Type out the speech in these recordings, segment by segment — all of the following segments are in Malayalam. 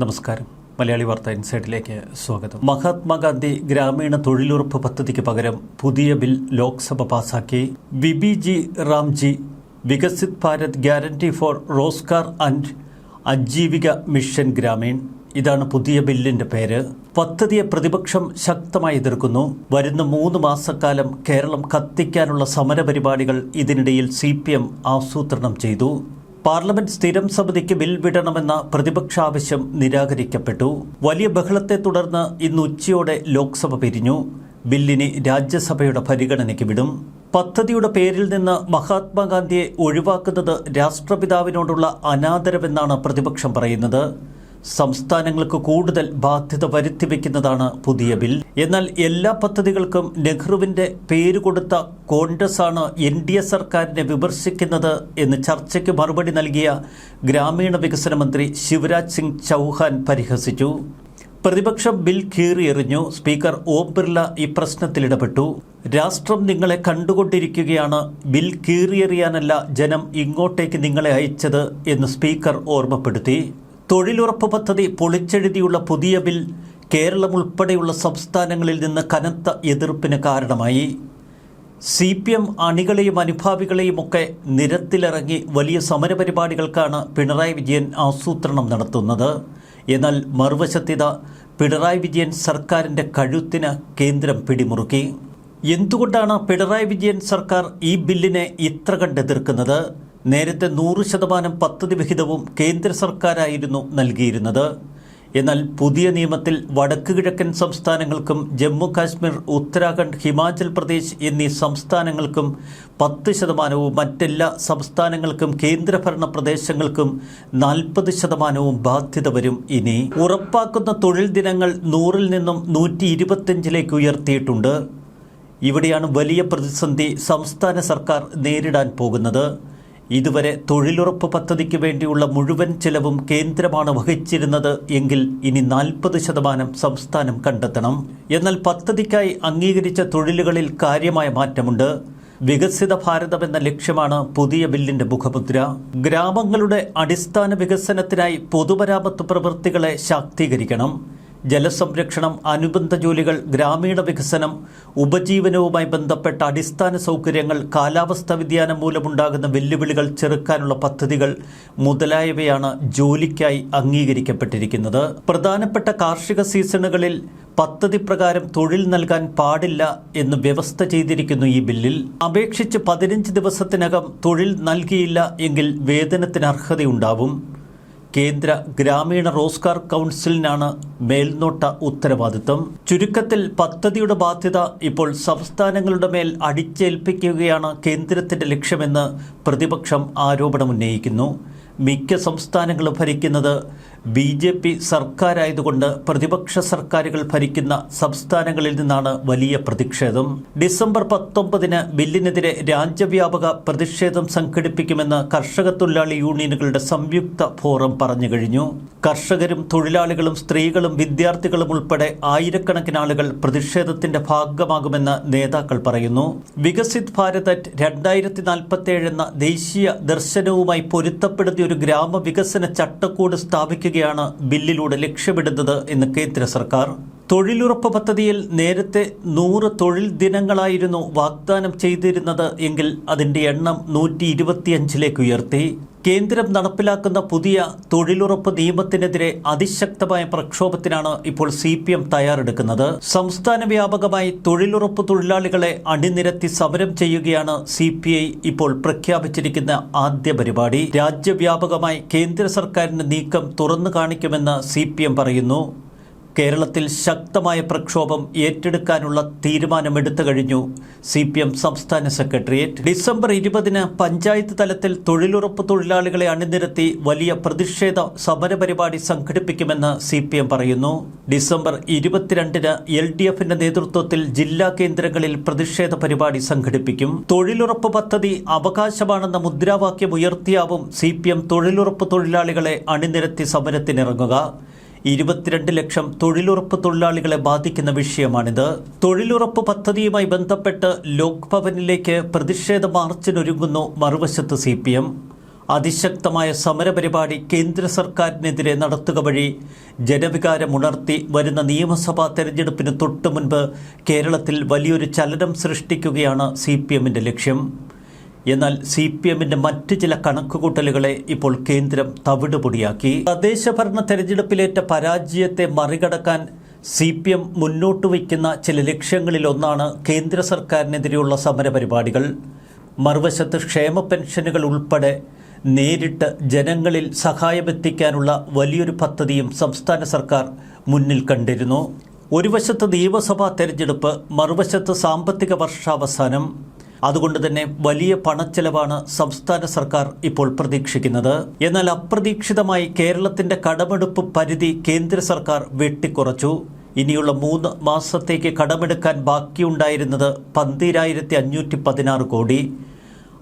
നമസ്കാരം. മലയാളി വാർത്ത ഇൻസൈഡിലേക്ക് സ്വാഗതം. മഹാത്മാഗാന്ധി ഗ്രാമീണ തൊഴിലുറപ്പ് പദ്ധതിക്ക് പകരം പുതിയ ബിൽ ലോക്സഭ പാസാക്കി. V B G RAM G Viksit Bharat guarantee for Rozgar and Ajeevika mission Gramin. ഇതാണ് പുതിയ ബില്ലിന്റെ പേര്. പദ്ധതിയെ പ്രതിപക്ഷം ശക്തമായി എതിർക്കുന്നു. വരുന്ന മൂന്ന് മാസക്കാലം കേരളം കത്തിക്കാനുള്ള സമരപരിപാടികൾ ഇതിനിടയിൽ സി പി എം ആസൂത്രണം ചെയ്തു. പാർലമെന്റ് സ്ഥിരം സമിതിക്ക് ബിൽ വിടണമെന്ന പ്രതിപക്ഷ ആവശ്യം നിരാകരിക്കപ്പെട്ടു. വലിയ ബഹളത്തെ തുടർന്ന് ഇന്ന് ഉച്ചയോടെ ലോക്സഭ പിരിഞ്ഞു. ബില്ലിനെ രാജ്യസഭയുടെ പരിഗണനയ്ക്ക് വിടും. പദ്ധതിയുടെ പേരിൽ നിന്ന് മഹാത്മാഗാന്ധിയെ ഒഴിവാക്കുന്നത് രാഷ്ട്രപിതാവിനോടുള്ള അനാദരവെന്നാണ് പ്രതിപക്ഷം പറയുന്നത്. സംസ്ഥാനങ്ങൾക്ക് കൂടുതൽ ബാധ്യത വരുത്തിവെക്കുന്നതാണ് പുതിയ ബിൽ. എന്നാൽ എല്ലാ പദ്ധതികൾക്കും നെഹ്റുവിന്റെ പേര് കൊടുത്ത കോൺഗ്രസ് ആണ് എൻ ഡി എ സർക്കാരിനെ വിമർശിക്കുന്നത് എന്ന് ചർച്ചയ്ക്ക് മറുപടി നൽകിയ ഗ്രാമീണ വികസന മന്ത്രി ശിവരാജ് സിംഗ് ചൗഹാൻ പരിഹസിച്ചു. പ്രതിപക്ഷം ബിൽ കീറിയെറിഞ്ഞു. സ്പീക്കർ ഓം ബിർല ഈ പ്രശ്നത്തിൽ ഇടപെട്ടു. രാഷ്ട്രം നിങ്ങളെ കണ്ടുകൊണ്ടിരിക്കുകയാണ്. ബിൽ കീറിയെറിയാനല്ല ജനം ഇങ്ങോട്ടേക്ക് നിങ്ങളെ അയച്ചത് എന്ന് സ്പീക്കർ ഓർമ്മപ്പെടുത്തി. തൊഴിലുറപ്പ് പദ്ധതി പൊളിച്ചെഴുതിയുള്ള പുതിയ ബിൽ കേരളം ഉൾപ്പെടെയുള്ള സംസ്ഥാനങ്ങളിൽ നിന്ന് കനത്ത എതിർപ്പിന് കാരണമായി. സി പി എം അണികളെയും അനുഭാവികളെയും ഒക്കെ നിരത്തിലിറങ്ങി വലിയ സമരപരിപാടികൾക്കാണ് പിണറായി വിജയൻ ആസൂത്രണം നടത്തുന്നത്. എന്നാൽ മറുവശത്തിത പിണറായി വിജയൻ സർക്കാരിന്റെ കഴുത്തിന് കേന്ദ്രം പിടിമുറുക്കി. എന്തുകൊണ്ടാണ് പിണറായി വിജയൻ സർക്കാർ ഈ ബില്ലിനെ ഇത്ര കണ്ട് എതിർക്കുന്നത് നേരത്തെ നൂറ് ശതമാനം പദ്ധതി വിഹിതവും കേന്ദ്ര സർക്കാരായിരുന്നു നൽകിയിരുന്നത്. എന്നാൽ പുതിയ നിയമത്തിൽ വടക്ക് കിഴക്കൻ സംസ്ഥാനങ്ങൾക്കും ജമ്മു കാശ്മീർ ഉത്തരാഖണ്ഡ് ഹിമാചൽ പ്രദേശ് എന്നീ സംസ്ഥാനങ്ങൾക്കും പത്ത് ശതമാനവും മറ്റെല്ലാ സംസ്ഥാനങ്ങൾക്കും കേന്ദ്രഭരണ പ്രദേശങ്ങൾക്കും നാൽപ്പത് ശതമാനവും ബാധ്യത വരും ഇനി. ഉറപ്പാക്കുന്ന തൊഴിൽ ദിനങ്ങൾ നൂറിൽ നിന്നും നൂറ്റി ഇരുപത്തിയഞ്ചിലേക്ക് ഉയർത്തിയിട്ടുണ്ട്. ഇവിടെയാണ് വലിയ പ്രതിസന്ധി സംസ്ഥാന സർക്കാർ നേരിടാൻ പോകുന്നത്. ഇതുവരെ തൊഴിലുറപ്പ് പദ്ധതിക്ക് വേണ്ടിയുള്ള മുഴുവൻ ചെലവും കേന്ദ്രമാണ് വഹിച്ചിരുന്നത് എങ്കിൽ ഇനി നാൽപ്പത് ശതമാനം സംസ്ഥാനം കണ്ടെത്തണം. എന്നാൽ പദ്ധതിക്കായി അംഗീകരിച്ച തൊഴിലുകളിൽ കാര്യമായ മാറ്റമുണ്ട്. വികസിത ഭാരതം എന്ന ലക്ഷ്യമാണ് പുതിയ ബില്ലിന്റെ മുഖമുദ്ര. ഗ്രാമങ്ങളുടെ അടിസ്ഥാന വികസനത്തിനായി പൊതുമരാമത്ത് പ്രവൃത്തികളെ ശാക്തീകരിക്കണം. ജലസംരക്ഷണം അനുബന്ധ ജോലികൾ ഗ്രാമീണ വികസനം ഉപജീവനവുമായി ബന്ധപ്പെട്ട അടിസ്ഥാന സൗകര്യങ്ങൾ കാലാവസ്ഥാ വ്യതിയാനം മൂലമുണ്ടാകുന്ന വെല്ലുവിളികൾ ചെറുക്കാനുള്ള പദ്ധതികൾ മുതലായവയാണ് ജോലിക്കായി അംഗീകരിക്കപ്പെട്ടിരിക്കുന്നത്. പ്രധാനപ്പെട്ട കാർഷിക സീസണുകളിൽ പദ്ധതി പ്രകാരം തൊഴിൽ നൽകാൻ പാടില്ല എന്ന് വ്യവസ്ഥ ചെയ്തിരിക്കുന്നു ഈ ബില്ലിൽ. അപേക്ഷിച്ച് പതിനഞ്ച് ദിവസത്തിനകം തൊഴിൽ നൽകിയില്ല എങ്കിൽ വേതനത്തിന് അർഹതയുണ്ടാവും. കേന്ദ്ര ഗ്രാമീണ റോസ്കാർ കൗൺസിലിനാണ് മേൽനോട്ട ഉത്തരവാദിത്തം ചുരുക്കത്തിൽ പദ്ധതിയുടെ ബാധ്യത ഇപ്പോൾ സംസ്ഥാനങ്ങളുടെ മേൽ അടിച്ചേൽപ്പിക്കുകയാണ് കേന്ദ്രത്തിന്റെ ലക്ഷ്യമെന്ന് പ്രതിപക്ഷം ആരോപണമുന്നയിക്കുന്നു. മിക്ക സംസ്ഥാനങ്ങളും ഭരിക്കുന്നത് ബി ജെ പി സർക്കാരായതുകൊണ്ട് പ്രതിപക്ഷ സർക്കാരുകൾ ഭരിക്കുന്ന സംസ്ഥാനങ്ങളിൽ നിന്നാണ് വലിയ പ്രതിഷേധം. ഡിസംബർ പത്തൊമ്പതിന് ബില്ലിനെതിരെ രാജ്യവ്യാപക പ്രതിഷേധം സംഘടിപ്പിക്കുമെന്ന് കർഷക തൊഴിലാളി യൂണിയനുകളുടെ സംയുക്ത ഫോറം പറഞ്ഞു കഴിഞ്ഞു. കർഷകരും തൊഴിലാളികളും സ്ത്രീകളും വിദ്യാർത്ഥികളും ഉൾപ്പെടെ ആയിരക്കണക്കിന് ആളുകൾ പ്രതിഷേധത്തിന്റെ ഭാഗമാകുമെന്ന് നേതാക്കൾ പറയുന്നു. വികസിത് ഭാരത് അറ്റ് രണ്ടായിരത്തി നാൽപ്പത്തിയേഴ് എന്ന ദേശീയ ദർശനവുമായി പൊരുത്തപ്പെടുത്തിയ ഒരു ഗ്രാമവികസന ചട്ടക്കൂട് സ്ഥാപിക്കുകയാണ് ബില്ലിലൂടെ ലക്ഷ്യമിടുന്നത് എന്ന് കേന്ദ്ര സർക്കാർ. തൊഴിലുറപ്പ് പദ്ധതിയിൽ നേരത്തെ നൂറ് തൊഴിൽ ദിനങ്ങളായിരുന്നു വാഗ്ദാനം ചെയ്തിരുന്നത് എങ്കിൽ അതിന്റെ എണ്ണം നൂറ്റി ഇരുപത്തിയഞ്ചിലേക്ക് ഉയർത്തി. കേന്ദ്രം നടപ്പിലാക്കുന്ന പുതിയ തൊഴിലുറപ്പ് നിയമത്തിനെതിരെ അതിശക്തമായ പ്രക്ഷോഭത്തിനാണ് ഇപ്പോൾ സി പി എം തയ്യാറെടുക്കുന്നത്. സംസ്ഥാന വ്യാപകമായി തൊഴിലുറപ്പ് തൊഴിലാളികളെ അണിനിരത്തി സമരം ചെയ്യുകയാണ് സി പി ഐ ഇപ്പോൾ പ്രഖ്യാപിച്ചിരിക്കുന്ന ആദ്യ പരിപാടി. രാജ്യവ്യാപകമായി കേന്ദ്ര സർക്കാരിന്റെ നീക്കം തുറന്നു കാണിക്കുമെന്ന് സി പറയുന്നു. കേരളത്തിൽ ശക്തമായ പ്രക്ഷോഭം ഏറ്റെടുക്കാനുള്ള തീരുമാനമെടുത്തു കഴിഞ്ഞു. സി പി എം സംസ്ഥാന സെക്രട്ടേറിയറ്റ്. ഡിസംബർ ഇരുപതിന് പഞ്ചായത്ത് തലത്തിൽ തൊഴിലുറപ്പ് തൊഴിലാളികളെ അണിനിരത്തി വലിയ പ്രതിഷേധ സമരപരിപാടി സംഘടിപ്പിക്കുമെന്ന് സി പി എം പറയുന്നു. ഡിസംബർ ഇരുപത്തിരണ്ടിന് എൽ ഡി എഫിന്റെ നേതൃത്വത്തിൽ ജില്ലാ കേന്ദ്രങ്ങളിൽ പ്രതിഷേധ പരിപാടി സംഘടിപ്പിക്കും. തൊഴിലുറപ്പ് പദ്ധതി അവകാശമാണെന്ന മുദ്രാവാക്യം ഉയർത്തിയാവും സി പി എം തൊഴിലുറപ്പ് തൊഴിലാളികളെ അണിനിരത്തി സമരത്തിനിറങ്ങുക. ഇരുപത്തിരണ്ട് ലക്ഷം തൊഴിലുറപ്പ് തൊഴിലാളികളെ ബാധിക്കുന്ന വിഷയമാണിത്. തൊഴിലുറപ്പ് പദ്ധതിയുമായി ബന്ധപ്പെട്ട് ലോക്ഭവനിലേക്ക് പ്രതിഷേധ മാർച്ചിനൊരുങ്ങുന്നു മറുവശത്ത് സി പി എം അതിശക്തമായ സമരപരിപാടി കേന്ദ്ര സർക്കാരിനെതിരെ നടത്തുക വഴി ജനവികാരം ഉണർത്തി വരുന്ന നിയമസഭാ തെരഞ്ഞെടുപ്പിന് തൊട്ടു മുൻപ് കേരളത്തിൽ വലിയൊരു ചലനം സൃഷ്ടിക്കുകയാണ് സി ലക്ഷ്യം. എന്നാൽ സി പി എമ്മിന്റെ മറ്റ് ചില കണക്കുകൂട്ടലുകളെ ഇപ്പോൾ കേന്ദ്രം തവിടുപൊടിയാക്കി. തദ്ദേശഭരണ തെരഞ്ഞെടുപ്പിലേറ്റ പരാജയത്തെ മറികടക്കാൻ സി പി എം മുന്നോട്ട് വയ്ക്കുന്ന ചില ലക്ഷ്യങ്ങളിലൊന്നാണ് കേന്ദ്ര സർക്കാരിനെതിരെയുള്ള സമരപരിപാടികൾ. മറുവശത്ത് ക്ഷേമ പെൻഷനുകൾ ഉൾപ്പെടെ നേരിട്ട് ജനങ്ങളിൽ സഹായമെത്തിക്കാനുള്ള വലിയൊരു പദ്ധതിയും സംസ്ഥാന സർക്കാർ മുന്നിൽ കണ്ടിരുന്നു. ഒരു വശത്ത് നിയമസഭാ തെരഞ്ഞെടുപ്പ് മറുവശത്ത് സാമ്പത്തിക വർഷാവസാനം. അതുകൊണ്ട് തന്നെ വലിയ പണച്ചെലവാണ് സംസ്ഥാന സർക്കാർ ഇപ്പോൾ പ്രതീക്ഷിക്കുന്നത്. എന്നാൽ അപ്രതീക്ഷിതമായി കേരളത്തിന്റെ കടമെടുപ്പ് പരിധി കേന്ദ്ര സർക്കാർ വെട്ടിക്കുറച്ചു. ഇനിയുള്ള മൂന്ന് മാസത്തേക്ക് കടമെടുക്കാൻ ബാക്കിയുണ്ടായിരുന്നത് പന്തിരായിരത്തി അഞ്ഞൂറ്റി പതിനാറ് കോടി.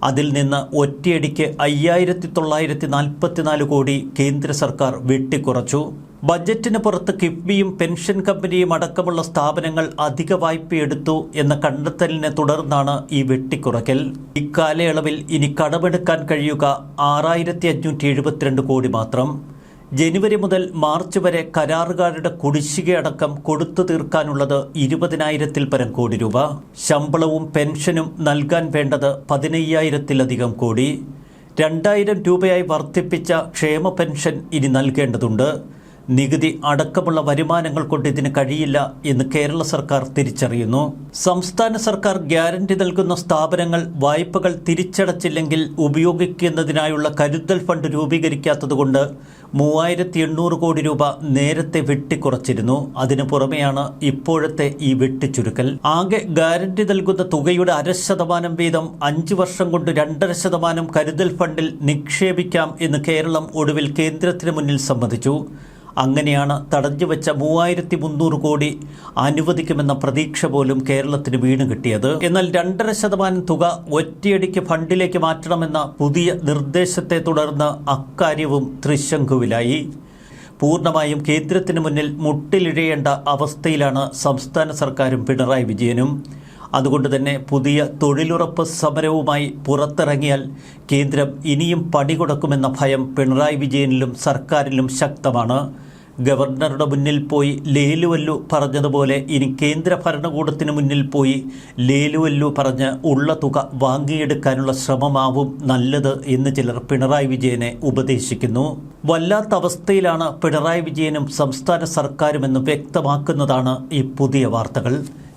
അതിൽ നിന്ന് ഒറ്റയടിക്ക് അയ്യായിരത്തി തൊള്ളായിരത്തി നാൽപ്പത്തിനാല് കോടി കേന്ദ്ര സർക്കാർ വെട്ടിക്കുറച്ചു. ബജറ്റിന് പുറത്ത് കിഫ്ബിയും പെൻഷൻ കമ്പനിയും അടക്കമുള്ള സ്ഥാപനങ്ങൾ അധിക വായ്പയെടുത്തു എന്ന കണ്ടെത്തലിനെ തുടർന്നാണ് ഈ വെട്ടിക്കുറയ്ക്കൽ. ഇക്കാലയളവിൽ ഇനി കടമെടുക്കാൻ കഴിയുക ആറായിരത്തി അഞ്ഞൂറ്റി എഴുപത്തിരണ്ട് കോടി മാത്രം. ജനുവരി മുതൽ മാർച്ച് വരെ കരാറുകാരുടെ കുടിശ്ശികയടക്കം കൊടുത്തു തീർക്കാനുള്ളത് ഇരുപതിനായിരത്തിൽ പരം കോടി രൂപ. ശമ്പളവും പെൻഷനും നൽകാൻ വേണ്ടത് പതിനയ്യായിരത്തിലധികം കോടി. രണ്ടായിരം രൂപയായി വർദ്ധിപ്പിച്ച ക്ഷേമ പെൻഷൻ ഇനി നൽകേണ്ടതുണ്ട്. നികുതി അടക്കമുള്ള വരുമാനങ്ങൾ കൊണ്ട് ഇതിന് കഴിയില്ല എന്ന് കേരള സർക്കാർ തിരിച്ചറിയുന്നു. സംസ്ഥാന സർക്കാർ ഗ്യാരണ്ടി നൽകുന്ന സ്ഥാപനങ്ങൾ വായ്പകൾ തിരിച്ചടച്ചില്ലെങ്കിൽ ഉപയോഗിക്കുന്നതിനായുള്ള കരുതൽ ഫണ്ട് രൂപീകരിക്കാത്തതുകൊണ്ട് മൂവായിരത്തി എണ്ണൂറ് കോടി രൂപ നേരത്തെ വെട്ടിക്കുറച്ചിരുന്നു. അതിനു പുറമെയാണ് ഇപ്പോഴത്തെ ഈ വെട്ടിച്ചുരുക്കൽ. ആകെ ഗ്യാരണ്ടി നൽകുന്ന തുകയുടെ അര ശതമാനം വീതം അഞ്ച് വർഷം കൊണ്ട് രണ്ടര ശതമാനം കരുതൽ ഫണ്ടിൽ നിക്ഷേപിക്കാം എന്ന് കേരളം ഒടുവിൽ കേന്ദ്രത്തിന് മുന്നിൽ സമ്മതിച്ചു. അങ്ങനെയാണ് തടഞ്ഞുവെച്ച മൂവായിരത്തി മുന്നൂറ് കോടി അനുവദിക്കുമെന്ന പ്രതീക്ഷ പോലും കേരളത്തിന് വീണ് കിട്ടിയത്. എന്നാൽ രണ്ടര ശതമാനം തുക ഒറ്റയടിക്ക് ഫണ്ടിലേക്ക് മാറ്റണമെന്ന പുതിയ നിർദ്ദേശത്തെ തുടർന്ന് അക്കാര്യവും തൃശങ്കുവിലായി പൂർണമായും കേന്ദ്രത്തിന് മുന്നിൽ മുട്ടിലിഴയേണ്ട അവസ്ഥയിലാണ് സംസ്ഥാന സർക്കാരും പിണറായി വിജയനും. അതുകൊണ്ട് തന്നെ പുതിയ തൊഴിലുറപ്പ് സമരവുമായി പുറത്തിറങ്ങിയാൽ കേന്ദ്രം ഇനിയും പടികൊടുക്കുമെന്ന ഭയം പിണറായി വിജയനിലും സർക്കാരിലും ശക്തമാണ്. ഗവർണറുടെ മുന്നിൽ പോയി ലേലുവല്ലു പറഞ്ഞതുപോലെ ഇനി കേന്ദ്ര ഭരണകൂടത്തിന് മുന്നിൽ പോയി ലേലുവല്ലു പറഞ്ഞ് ഉള്ള തുക വാങ്ങിയെടുക്കാനുള്ള ശ്രമമാവും നല്ലത് എന്ന് ചിലർ പിണറായി വിജയനെ ഉപദേശിക്കുന്നു. വല്ലാത്ത അവസ്ഥയിലാണ് പിണറായി വിജയനും സംസ്ഥാന സർക്കാരുമെന്ന് വ്യക്തമാക്കുന്നതാണ് ഈ പുതിയ വാർത്തകൾ.